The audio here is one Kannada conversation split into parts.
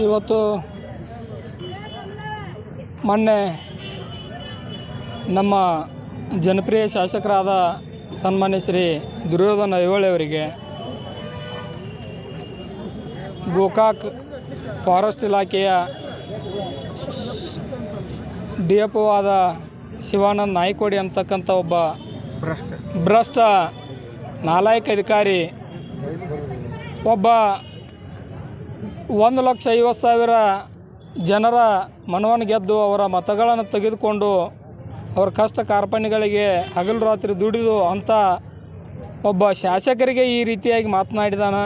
ಇವತ್ತು ಮೊನ್ನೆ ನಮ್ಮ ಜನಪ್ರಿಯ ಶಾಸಕರಾದ ಸನ್ಮಾನ್ಯ ಶ್ರೀ ದುರ್ಯೋಧನ ಐಹೊಳೆ ಅವರಿಗೆ ಗೋಕಾಕ್ ಫಾರೆಸ್ಟ್ ಇಲಾಖೆಯ ಡಿ ಎಫ್ ಒ ಆದ ಶಿವಾನಂದ್ ನಾಯ್ಕೋಡಿ ಅಂತಕ್ಕಂಥ ಒಬ್ಬ ಭ್ರಷ್ಟ. ಭ್ರಷ್ಟ ನಾಲಾಯಕ ಅಧಿಕಾರಿ ಒಬ್ಬ ಒಂದು ಲಕ್ಷ ಐವತ್ತು ಸಾವಿರ ಜನರ ಮನವನ್ನು ಗೆದ್ದು ಅವರ ಮತಗಳನ್ನು ತೆಗೆದುಕೊಂಡು ಅವರ ಕಷ್ಟ ಕಾರ್ಪಣ್ಯಗಳಿಗೆ ಹಗಲು ರಾತ್ರಿ ದುಡಿದು ಅಂತ ಒಬ್ಬ ಶಾಸಕರಿಗೆ ಈ ರೀತಿಯಾಗಿ ಮಾತನಾಡಿದಾನ.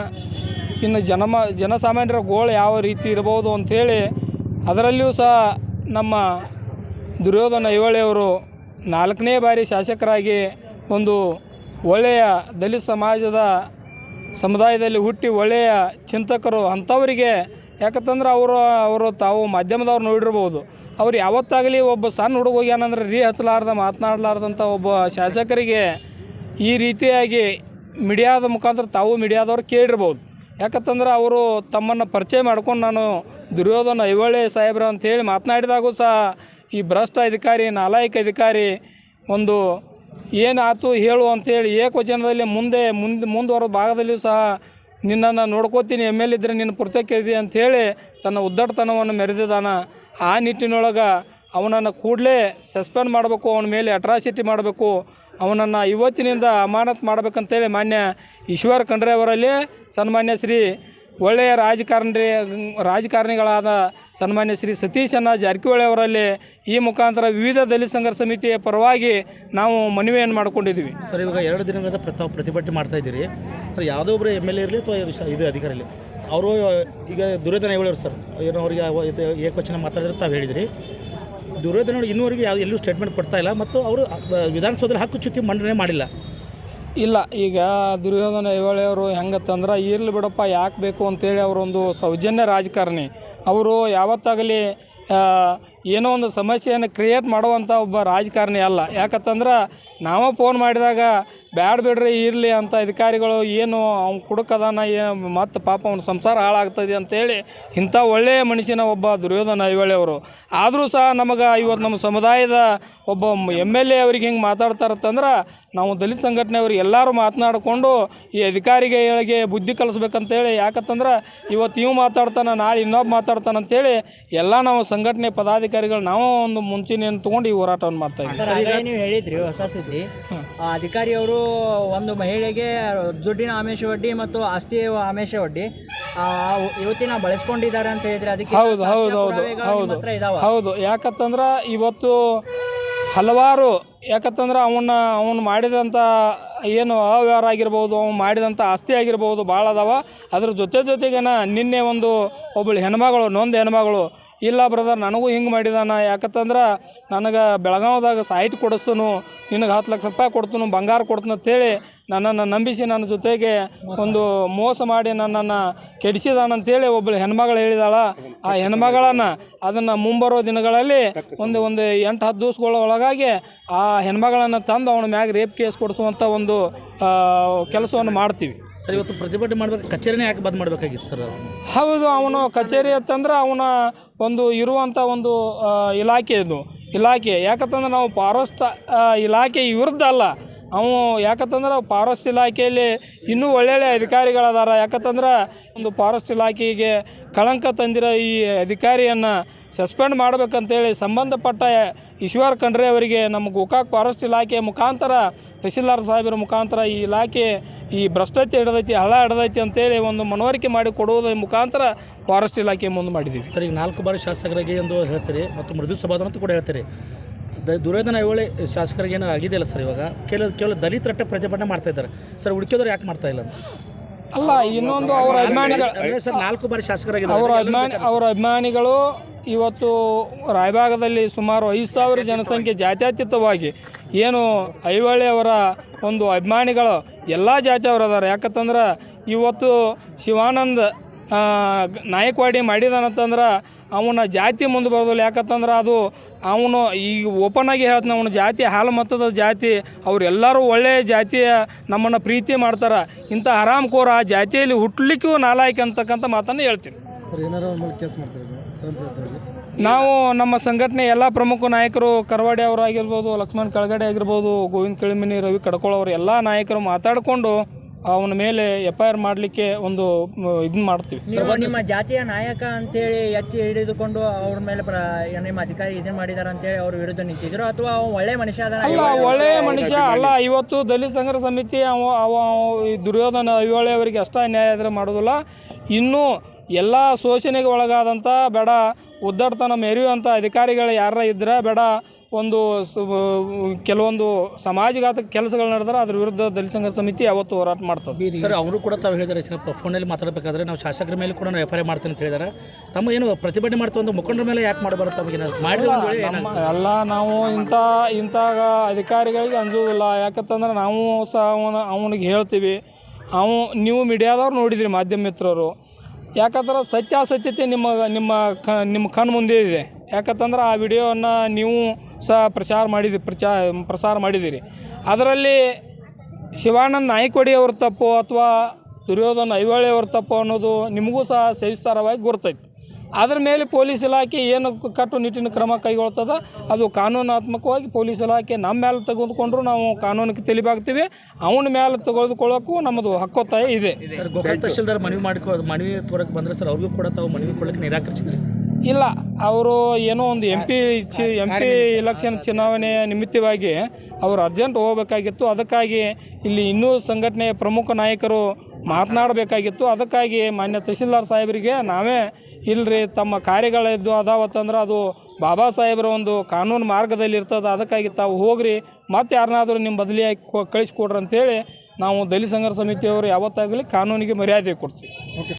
ಇನ್ನು ಜನಮ ಜನಸಾಮಾನ್ಯರ ಗೋಳು ಯಾವ ರೀತಿ ಇರ್ಬೋದು ಅಂಥೇಳಿ ಅದರಲ್ಲಿಯೂ ಸಹ ನಮ್ಮ ದುರ್ಯೋಧನ ಐವಳಿಯವರು ನಾಲ್ಕನೇ ಬಾರಿ ಶಾಸಕರಾಗಿ ಒಂದು ಒಳ್ಳೆಯ ದಲಿತ ಸಮಾಜದ ಸಮುದಾಯದಲ್ಲಿ ಹುಟ್ಟಿ ಒಳ್ಳೆಯ ಚಿಂತಕರು ಅಂಥವರಿಗೆ, ಯಾಕಂತಂದ್ರೆ ಅವರು ಅವರು ತಾವು ಮಾಧ್ಯಮದವ್ರು ನೋಡಿರ್ಬೋದು. ಅವ್ರು ಯಾವತ್ತಾಗಲಿ ಒಬ್ಬ ಸಣ್ಣ ಹುಡುಗ ಏನಂದ್ರೆ ರೀ ಹಚ್ಚಲಾರ್ದ, ಮಾತನಾಡಲಾರ್ದಂಥ ಒಬ್ಬ ಶಾಸಕರಿಗೆ ಈ ರೀತಿಯಾಗಿ ಮೀಡಿಯಾದ ಮುಖಾಂತರ ತಾವು ಮೀಡಿಯಾದವ್ರು ಕೇಳಿರ್ಬೋದು. ಯಾಕಂತಂದ್ರೆ ಅವರು ತಮ್ಮನ್ನು ಪರಿಚಯ ಮಾಡ್ಕೊಂಡು ನಾನು ದುರ್ಯೋಧನ ಐಹೊಳೆ ಸಾಹೇಬ್ರ ಅಂತೇಳಿ ಮಾತನಾಡಿದಾಗೂ ಸಹ ಈ ಭ್ರಷ್ಟ ಅಧಿಕಾರಿ, ನಾಲಾಯಕ ಅಧಿಕಾರಿ ಒಂದು ಏನಾಯ್ತು ಹೇಳು ಅಂತೇಳಿ ಏಕವಚನದಲ್ಲಿ ಮುಂದೆ ಮುಂದೆ ಮುಂದುವರೆದ ಭಾಗದಲ್ಲಿಯೂ ಸಹ ನಿನ್ನನ್ನು ನೋಡ್ಕೋತೀನಿ ಎಂ ಎಲ್ ಇದ್ದರೆ ನಿನ್ನ ಪುರ್ತಕ್ಕೆ ಇದೆ ಅಂಥೇಳಿ ತನ್ನ ಉದ್ದಟತನವನ್ನು ಮೆರೆದಿದ್ದಾನ. ಆ ನಿಟ್ಟಿನೊಳಗೆ ಅವನನ್ನು ಕೂಡಲೇ ಸಸ್ಪೆಂಡ್ ಮಾಡಬೇಕು, ಅವನ ಮೇಲೆ ಅಟ್ರಾಸಿಟಿ ಮಾಡಬೇಕು, ಅವನನ್ನು ಇವತ್ತಿನಿಂದ ಅಮಾನತ್ ಮಾಡಬೇಕಂತೇಳಿ ಮಾನ್ಯ ಈಶ್ವರ್ ಖಂಡ್ರೆ ಅವರಲ್ಲಿ ಸನ್ಮಾನ್ಯ ಶ್ರೀ ಒಳ್ಳೆಯ ರಾಜಕಾರಣಿ ರಾಜಕಾರಣಿಗಳಾದ ಸನ್ಮಾನ್ಯ ಶ್ರೀ ಸತೀಶನ ಜಾರಕಿಹೊಳಿ ಅವರಲ್ಲಿ ಈ ಮುಖಾಂತರ ವಿವಿಧ ದಲಿತ ಸಂಘರ್ಷ ಸಮಿತಿಯ ಪರವಾಗಿ ನಾವು ಮನವಿಯನ್ನು ಮಾಡಿಕೊಂಡಿದ್ದೀವಿ. ಸರ್, ಇವಾಗ ಎರಡು ದಿನಗಳಿಂದ ಪ್ರತಾ ಪ್ರತಿಭಟನೆ ಮಾಡ್ತಾ ಇದ್ದೀರಿ. ಸರ್, ಯಾವುದೋ ಒಬ್ಬರು ಎಂ ಎಲ್ ಎ ಇರಲಿ ಅಥವಾ ಇದು ಅಧಿಕಾರಿ ಅವರು, ಈಗ ದುರ್ಯೋಧನ ಹೇಳೋರು ಸರ್. ಏನೋ ಅವರಿಗೆ ಏಕವಚನ ಮಾತಾಡಿದ್ರೆ ತಾವು ಹೇಳಿದಿರಿ. ದುರ್ಯೋಧನ ಇನ್ನೂವರೆಗೆ ಯಾವ ಎಲ್ಲೂ ಸ್ಟೇಟ್ಮೆಂಟ್ ಕೊಡ್ತಾ ಇಲ್ಲ. ಮತ್ತು ಅವರು ವಿಧಾನಸೌಧದಲ್ಲಿ ಹಕ್ಕು ಚ್ಯುತಿ ಮಂಡನೆ ಮಾಡಿಲ್ಲ. ಇಲ್ಲ, ಈಗ ದುರ್ಯೋಧನ ಐಹೊಳೆಯವರು ಹೆಂಗತ್ತಂದ್ರೆ, ಇರಲಿ ಬಿಡಪ್ಪ, ಯಾಕೆ ಬೇಕು ಅಂತೇಳಿ ಅವರೊಂದು ಸೌಜನ್ಯ ರಾಜಕಾರಣಿ. ಅವರು ಯಾವತ್ತಾಗಲಿ ಏನೋ ಒಂದು ಸಮಸ್ಯೆಯನ್ನು ಕ್ರಿಯೇಟ್ ಮಾಡುವಂಥ ಒಬ್ಬ ರಾಜಕಾರಣಿ ಅಲ್ಲ. ಯಾಕತ್ತಂದ್ರೆ, ನಾವೇ ಫೋನ್ ಮಾಡಿದಾಗ ಬ್ಯಾಡ ಬಿಡ್ರಿ ಇರಲಿ ಅಂತ ಅಧಿಕಾರಿಗಳು ಏನು ಅವ್ನು ಕುಡುಕದಾನ ಏನು ಮತ್ತು ಪಾಪ ಅವ್ನ ಸಂಸಾರ ಹಾಳಾಗ್ತದೆ ಅಂತೇಳಿ ಇಂಥ ಒಳ್ಳೆಯ ಮನುಷ್ಯನ ಒಬ್ಬ ದುರ್ಯೋಧನ ಐಹೊಳೆಯವರು ಆದರೂ ಸಹ ನಮಗೆ ಇವತ್ತು ನಮ್ಮ ಸಮುದಾಯದ ಒಬ್ಬ ಎಂ ಎಲ್ ಎ ಅವ್ರಿಗೆ ಹಿಂಗೆ ಮಾತಾಡ್ತಾರತ್ತಂದ್ರೆ ನಾವು ದಲಿತ ಸಂಘಟನೆಯವ್ರಿಗೆ ಎಲ್ಲರೂ ಮಾತನಾಡಿಕೊಂಡು ಈ ಅಧಿಕಾರಿಗಳಿಗೆ ಬುದ್ಧಿ ಕಲಿಸ್ಬೇಕಂತೇಳಿ. ಯಾಕಂತಂದ್ರೆ ಇವತ್ತು ಇವು ಮಾತಾಡ್ತಾನೆ ನಾಳೆ ಇನ್ನೊಬ್ಬ ಮಾತಾಡ್ತಾನೆ ಅಂತೇಳಿ ಎಲ್ಲ ನಾವು ಸಂಘಟನೆ ಪದಾಧಿಕಾರಿಗಳು ನಾವು ಒಂದು ಮುಂಚೆನೇನು ತೊಗೊಂಡು ಈ ಹೋರಾಟವನ್ನು ಮಾಡ್ತಾ ಇದ್ದೀವಿ. ನೀವು ಹೇಳಿದ್ರಿ ಹೊಸ ಸುದ್ದಿ. ಅಧಿಕಾರಿಯವರು ಒಂದು ಮಹಿಳೆಗೆ ದುಡ್ಡಿನ ಆಮೇಶ ಒಡ್ಡಿ ಮತ್ತು ಆಸ್ತಿ ಆಮೇಶ ವಡ್ಡಿ ಇವತ್ತಿನ ಬಳಸ್ಕೊಂಡಿದ್ದಾರೆ ಅಂತ ಹೇಳಿದ್ರೆ ಅದಕ್ಕೆ ಹೌದು ಹೌದು ಹೌದು ಹೌದು. ಹೌದು. ಯಾಕಂತಂದ್ರೆ ಇವತ್ತು ಹಲವಾರು ಯಾಕಂತಂದ್ರೆ ಅವನ್ನ ಅವನು ಮಾಡಿದಂಥ ಏನು ಅವ್ಯವಹಾರ ಆಗಿರ್ಬೋದು ಅವ್ನು ಮಾಡಿದಂಥ ಆಸ್ತಿ ಆಗಿರ್ಬೋದು ಭಾಳ ಅದಾವ. ಅದ್ರ ಜೊತೆ ಜೊತೆಗೇನ ನಿನ್ನೆ ಒಂದು ಒಬ್ಬಳು ಹೆಣ್ಮಗಳು ನೊಂದು ಹೆಣ್ಮಗಳು ಇಲ್ಲ ಬ್ರದರ್, ನನಗೂ ಹಿಂಗೆ ಮಾಡಿದಾನ. ಯಾಕಂತಂದ್ರೆ ನನಗೆ ಬೆಳಗಾವ್ದಾಗ ಸೈಟ್ ಕೊಡಿಸ್ತನು, ನಿನಗೆ ಹತ್ತು ಲಕ್ಷ ರೂಪಾಯಿ ಕೊಡ್ತನು, ಬಂಗಾರ ಕೊಡ್ತನು ಅಂತೇಳಿ ನನ್ನನ್ನು ನಂಬಿಸಿ ನನ್ನ ಜೊತೆಗೆ ಒಂದು ಮೋಸ ಮಾಡಿ ನನ್ನನ್ನು ಕೆಡಿಸಿದಾನಂತೇಳಿ ಒಬ್ಬಳು ಹೆಣ್ಮಗಳು ಹೇಳಿದಾಳ. ಆ ಹೆಣ್ಮಗಳನ್ನು ಅದನ್ನು ಮುಂಬರೋ ದಿನಗಳಲ್ಲಿ ಒಂದು ಒಂದು ಎಂಟು, ಹತ್ತು ದಿವಸಗಳ ಒಳಗಾಗಿ ಆ ಹೆಣ್ಮಗಳನ್ನು ತಂದು ಅವನ ಮ್ಯಾಗ ರೇಪ್ ಕೇಸ್ ಕೊಡಿಸುವಂಥ ಒಂದು ಕೆಲಸವನ್ನು ಮಾಡ್ತೀವಿ. ಸರ್, ಇವತ್ತು ಪ್ರತಿಭಟನೆ ಮಾಡಬೇಕು, ಕಚೇರಿನೇ ಯಾಕೆ ಬಂದ್ ಮಾಡಬೇಕಾಗಿತ್ತು ಸರ್? ಹೌದು, ಅವನು ಕಚೇರಿ ಅಂತಂದ್ರೆ ಅವನ ಒಂದು ಇರುವಂಥ ಒಂದು ಇಲಾಖೆ ಇದು. ಇಲಾಖೆ, ಯಾಕಂತಂದ್ರೆ ನಾವು ಫಾರೆಸ್ಟ್ ಇಲಾಖೆ ವಿರುದ್ಧ ಅಲ್ಲ. ಅವು ಯಾಕಂತಂದ್ರೆ ಫಾರೆಸ್ಟ್ ಇಲಾಖೆಯಲ್ಲಿ ಇನ್ನೂ ಒಳ್ಳೊಳ್ಳೆ ಅಧಿಕಾರಿಗಳದಾರ. ಯಾಕಂತಂದ್ರೆ ಒಂದು ಫಾರೆಸ್ಟ್ ಇಲಾಖೆಗೆ ಕಳಂಕ ತಂದಿರೋ ಈ ಅಧಿಕಾರಿಯನ್ನು ಸಸ್ಪೆಂಡ್ ಮಾಡಬೇಕಂತೇಳಿ ಸಂಬಂಧಪಟ್ಟ ಈಶ್ವರ್ ಖಂಡ್ರೆ ಅವರಿಗೆ ನಮ್ಮ ಗೋಕಾಕ್ ಫಾರೆಸ್ಟ್ ಇಲಾಖೆ ಮುಖಾಂತರ, ತಹಸೀಲ್ದಾರ್ ಸಾಹೇಬರ ಮುಖಾಂತರ ಈ ಇಲಾಖೆ ಈ ಭ್ರಷ್ಟತೆ ಹಿಡ್ದೈತಿ ಹಳ ಹಿಡ್ದೈತಿ ಅಂತೇಳಿ ಒಂದು ಮನವರಿಕೆ ಮಾಡಿ ಕೊಡುವುದರ ಮುಖಾಂತರ ಫಾರೆಸ್ಟ್ ಇಲಾಖೆ ಮುಂದೆ ಮಾಡಿದ್ದೀವಿ. ಸರ್ ಈಗ ನಾಲ್ಕು ಬಾರಿ ಶಾಸಕರಿಗೆ ಎಂದು ಹೇಳ್ತೀರಿ ಮತ್ತು ಮೃದು ಸಭಾದ ಅಂತ ಕೂಡ ಹೇಳ್ತೀರಿ. ದ ದುರ್ಯೋಧನ ಐಹೊಳೆ ಶಾಸಕರಿಗೆ ಏನೋ ಆಗಿದೆಯಲ್ಲ ಸರ್ ಇವಾಗ? ಕೆಲವು ಕೆಲವು ದಲಿತರಟ್ಟೆ ಪ್ರತಿಭಟನೆ ಮಾಡ್ತಾ ಇದ್ದಾರೆ. ಸರ್ ಹುಡುಕಿದ್ರು ಯಾಕೆ ಮಾಡ್ತಾ ಇಲ್ಲ ಅಲ್ಲ ಇನ್ನೊಂದು ಅವರ ಅಭಿಮಾನಿಗಳು ಸರ್ ನಾಲ್ಕು ಬಾರಿ ಶಾಸಕರಾಗಿದ್ದಾರೆ. ಅವರ ಅಭಿಮಾನಿ ಅವರ ಅಭಿಮಾನಿಗಳು ಇವತ್ತು ರಾಯಭಾಗದಲ್ಲಿ ಸುಮಾರು ಐದು ಸಾವಿರ ಜನಸಂಖ್ಯೆ ಜಾತ್ಯತೀತವಾಗಿ ಏನು ಐಹೊಳೆ ಅವರ ಒಂದು ಅಭಿಮಾನಿಗಳು ಎಲ್ಲ ಜಾತಿಯವರು ಅದಾರ. ಯಾಕಂತಂದ್ರೆ ಇವತ್ತು ಶಿವಾನಂದ್ ನಾಯಕವಾಡಿ ಮಾಡಿದಾನಂತಂದ್ರೆ ಅವನ ಜಾತಿ ಮುಂದೆ ಬರೋದಿಲ್ಲ. ಯಾಕಂತಂದ್ರೆ ಅದು ಅವನು ಈಗ ಓಪನ್ ಆಗಿ ಹೇಳ್ತಾನೆ, ಅವನ ಜಾತಿ ಹಾಲು ಮತ್ತದ ಜಾತಿ ಅವರೆಲ್ಲರೂ ಒಳ್ಳೆಯ ಜಾತಿಯ ನಮ್ಮನ್ನು ಪ್ರೀತಿ ಮಾಡ್ತಾರೆ. ಇಂಥ ಆರಾಮ್ ಕೋರ ಜಾತಿಯಲ್ಲಿ ಹುಟ್ಟಲಿಕ್ಕೂ ನಾಲಾಯಕ ಅಂತಕ್ಕಂಥ ಮಾತನ್ನು ಹೇಳ್ತೀನಿ. ಸರ್ ಏನಾರು ಮೇಲೆ ಕೇಸ್ ಮಾಡ್ತಾರೆ ನಾವು? ನಮ್ಮ ಸಂಘಟನೆ ಎಲ್ಲ ಪ್ರಮುಖ ನಾಯಕರು ಕರವಾಡಿ ಅವರು ಆಗಿರ್ಬೋದು ಲಕ್ಷ್ಮಣ್ ಕಳಗಡೆ ಆಗಿರ್ಬೋದು ಗೋವಿಂದ ಕಿಳಿಮಿನಿ ರವಿ ಕಡ್ಕೊಳ್ ಅವರು ಎಲ್ಲ ನಾಯಕರು ಮಾತಾಡಿಕೊಂಡು ಅವನ ಮೇಲೆ ಎಫ್ ಐ ಆರ್ ಮಾಡಲಿಕ್ಕೆ ಒಂದು ಇದನ್ನ ಮಾಡ್ತೀವಿ. ನಿಮ್ಮ ಜಾತಿಯ ನಾಯಕ ಅಂತೇಳಿ ಎತ್ತಿ ಹಿಡಿದುಕೊಂಡು ಅವ್ರ ಮೇಲೆ ಪ್ರ ನಿಮ್ಮ ಅಧಿಕಾರಿ ಇದನ್ನ ಮಾಡಿದಾರೆ ಅಂತೇಳಿ ಅವ್ರ ವಿರುದ್ಧ ನಿಂತಿದ್ರು ಅಥವಾ ಅವ ಒಳ್ಳೆ ಮನುಷ್ಯ ಅದ ಅಲ್ಲ ಒಳ್ಳೆಯ ಮನುಷ್ಯ ಅಲ್ಲ ಇವತ್ತು ದಲಿತ ಸಂಘರ ಸಮಿತಿ ಅವ ದುರ್ಯೋಧನ ಐಹೊಳೆ ಅವರಿಗೆ ಅಷ್ಟ ನ್ಯಾಯ ಆದರೆ ಮಾಡೋದಿಲ್ಲ. ಇನ್ನೂ ಎಲ್ಲ ಶೋಷಣೆಗೆ ಒಳಗಾದಂಥ ಬೇಡ ಉದ್ದಡತನ ಮೆರೆಯುವಂಥ ಅಧಿಕಾರಿಗಳು ಯಾರ ಇದ್ರೆ ಬೇಡ ಒಂದು ಸು- ಕೆಲವೊಂದು ಸಮಾಜಘಾತ ಕೆಲಸಗಳು ನಡೆದ್ರೆ ಅದ್ರ ವಿರುದ್ಧ ದಲಿತ ಸಂಘ ಸಮಿತಿ ಯಾವತ್ತು ಹೋರಾಟ ಮಾಡ್ತದೆ. ಸರ್ ಅವರು ಕೂಡ ತಾವು ಹೇಳಿದ್ದಾರೆ ಫೋನಲ್ಲಿ ಮಾತಾಡಬೇಕಾದ್ರೆ ನಾವು ಶಾಸಕರ ಮೇಲೆ ಕೂಡ ನಾವು ಎಫ್ ಐ ಆರ್ ಮಾಡ್ತೀನಿ ಅಂತ ಹೇಳಿದ್ದಾರೆ ತಮ್ಮ ಏನು ಪ್ರತಿಭಟನೆ ಮಾಡ್ತಾ ಒಂದು ಮುಖಂಡರ ಮೇಲೆ ಯಾಕೆ ಮಾಡಬಾರ್ದು ತಮಗೆ? ಎಲ್ಲ ನಾವು ಇಂಥ ಇಂಥ ಅಧಿಕಾರಿಗಳಿಗೆ ಅಂಜೋದಿಲ್ಲ. ಯಾಕಂತಂದ್ರೆ ನಾವು ಸಹ ಅವನ ಅವನಿಗೆ ಹೇಳ್ತೀವಿ. ಅವು ನೀವು ಮೀಡಿಯಾದವ್ರು ನೋಡಿದ್ರಿ ಮಾಧ್ಯಮ ಮಿತ್ರರು. ಯಾಕಂದ್ರೆ ಸತ್ಯಾಸತ್ಯತೆ ನಿಮ್ಮ ನಿಮ್ಮ ಕ ನಿಮ್ಮ ಕಣ್ಣು ಮುಂದೆ ಇದೆ. ಯಾಕಂತಂದ್ರೆ ಆ ವಿಡಿಯೋವನ್ನು ನೀವು ಸಹ ಪ್ರಚಾರ ಮಾಡಿದಿ, ಪ್ರಚಾ, ಪ್ರಸಾರ ಮಾಡಿದ್ದೀರಿ ಅದರಲ್ಲಿ ಶಿವಾನಂದ್ ನಾಯ್ಕೊಡಿ ಅವ್ರ ತಪ್ಪು ಅಥವಾ ದುರ್ಯೋಧನ ಐಹೊಳೆ ಅವ್ರ ತಪ್ಪು ಅನ್ನೋದು ನಿಮಗೂ ಸಹ ಸವಿಸ್ತಾರವಾಗಿ ಗುರ್ತೈತಿ. ಅದ್ರ ಮೇಲೆ ಪೊಲೀಸ್ ಇಲಾಖೆ ಏನು ಕಟ್ಟುನಿಟ್ಟಿನ ಕ್ರಮ ಕೈಗೊಳ್ತದ, ಅದು ಕಾನೂನಾತ್ಮಕವಾಗಿ ಪೊಲೀಸ್ ಇಲಾಖೆ ನಮ್ಮ ಮೇಲೆ ತೆಗೆದುಕೊಂಡ್ರು ನಾವು ಕಾನೂನಿಗೆ ತಲಿಬಾಗ್ತೀವಿ. ಅವನ ಮೇಲೆ ತೆಗೆದುಕೊಳ್ಳೋಕ್ಕೂ ನಮ್ಮದು ಹಕ್ಕೊತ್ತಾಯ ಇದೆ. ಸರ್ ತಹಶೀಲ್ದಾರ್ ಮನವಿ ಮಾಡ್ಕೋ ಮನವಿ ತೋರಕ್ಕೆ ಬಂದರೆ ಸರ್, ಅವ್ರಿಗೂ ಕೂಡ ತಾವು ಮನವಿ ಕೊಳ್ಳಕ್ಕೆ ನಿರಾಕರಿಸಿದ್ರಿ. ಇಲ್ಲ ಅವರು ಏನೋ ಒಂದು ಎಂ ಪಿ ಚಿ ಎಂ ಪಿ ಇಲೆಕ್ಷನ್ ಚುನಾವಣೆಯ ನಿಮಿತ್ತವಾಗಿ ಅವರು ಅರ್ಜೆಂಟ್ ಹೋಗಬೇಕಾಗಿತ್ತು ಅದಕ್ಕಾಗಿ ಇಲ್ಲಿ ಇನ್ನೂ ಸಂಘಟನೆಯ ಪ್ರಮುಖ ನಾಯಕರು ಮಾತನಾಡಬೇಕಾಗಿತ್ತು ಅದಕ್ಕಾಗಿ ಮಾನ್ಯ ತಹಶೀಲ್ದಾರ್ ಸಾಹೇಬರಿಗೆ ನಾವೇ ಇಲ್ರಿ ತಮ್ಮ ಕಾರ್ಯಗಳಿದ್ದು ಅದಾವತ್ತಂದ್ರೆ ಅದು ಬಾಬಾ ಸಾಹೇಬರ ಒಂದು ಕಾನೂನು ಮಾರ್ಗದಲ್ಲಿ ಇರ್ತದೆ ಅದಕ್ಕಾಗಿ ತಾವು ಹೋಗ್ರಿ ಮತ್ತೆ ಯಾರನ್ನಾದರೂ ನಿಮ್ಮ ಬದಲಿಯಾಗಿ ಕಳಿಸ್ಕೊಡ್ರಿ ಅಂತೇಳಿ ನಾವು ದಲಿತ ಸಂಘರ್ಷ ಸಮಿತಿಯವರು ಯಾವತ್ತಾಗಲಿ ಕಾನೂನಿಗೆ ಮರ್ಯಾದೆ ಕೊಡ್ತೀವಿ